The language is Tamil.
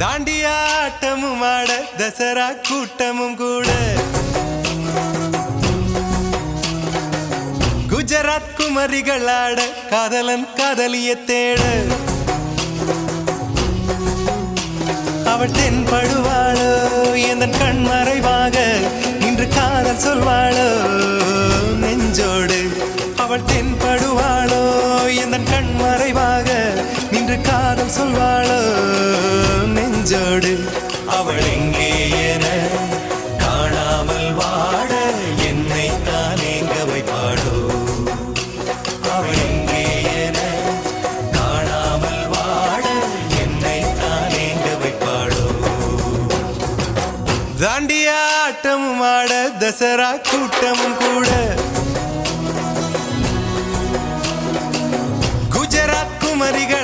தாண்டியாட்டமும் ஆட தசரா கூட்டமும் கூட. குஜராத் குமரிகள் ஆட காதலன் காதலிய தேட. அவள் தென்படுவாளோ எந்த கண் மறைவாக இன்று காதல் சொல்வாளோ நெஞ்சோடு அவள் தென்படுவாளோ எந்த கண் மறைவாக நின்று காதல் சொல்வாளோ. நெஞ்சோடு அவள் எங்கே என காணாமல் வாட என்னை தான் எங்க வைப்பாளோ. அவள் எங்கே என காணாமல் வாட என்னை தான் எங்க வைப்பாளோ. தாண்டியாட்டமும் ஆட தசரா கூட்டமும் கூட. குஜராத் குமரிகள்